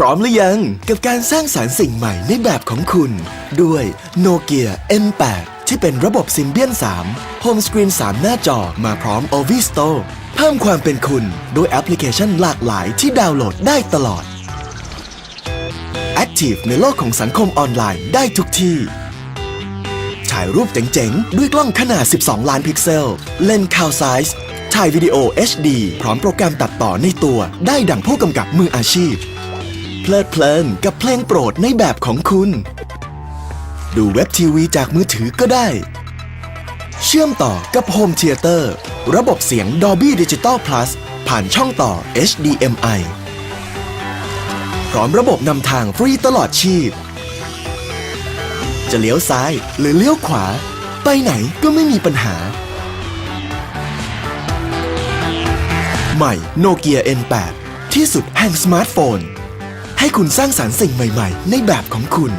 พร้อมหรือยังกับการสร้างสารรค์สิ่งใหม่ในแบบของคุณ ด้วย Nokia M8 ที่เป็นระบบซิมเบียน3 Home Screen 3หน้าจอมาพร้อม o v i s t o เพิ่มความเป็นคุณด้วยแอปพลิเคชันหลากหลายที่ดาวน์โหลดได้ตลอด Active ในโลกของสังคมออนไลน์ได้ทุกที่ ถ่ายรูปเจ๋งๆ ด้วยกล้องขนาด 12 ล้านพิกเซล เลนส์คาวไซส์ถ่ายวิดีโอ HD พร้อมโปรแกรมตัดต่อในตัวได้ดั่งผู้กำกับมืออาชีพ เพลิดเพลินกับเพลงโปรดในแบบของคุณ ดูเว็บทีวีจากมือถือก็ได้ เชื่อมต่อกับ Home Theater ระบบเสียง Dolby Digital Plus ผ่านช่องต่อ HDMI พร้อมระบบนำทางฟรีตลอดชีพ จะเลี้ยวซ้ายหรือเลี้ยวขวา ไปไหนก็ไม่มีปัญหา ใหม่โนเกีย N8 ที่สุดแห่งสมาร์ทโฟน ให้คุณสร้างสารรค์สิ่งใหม่ ๆ ในแบบของคุณ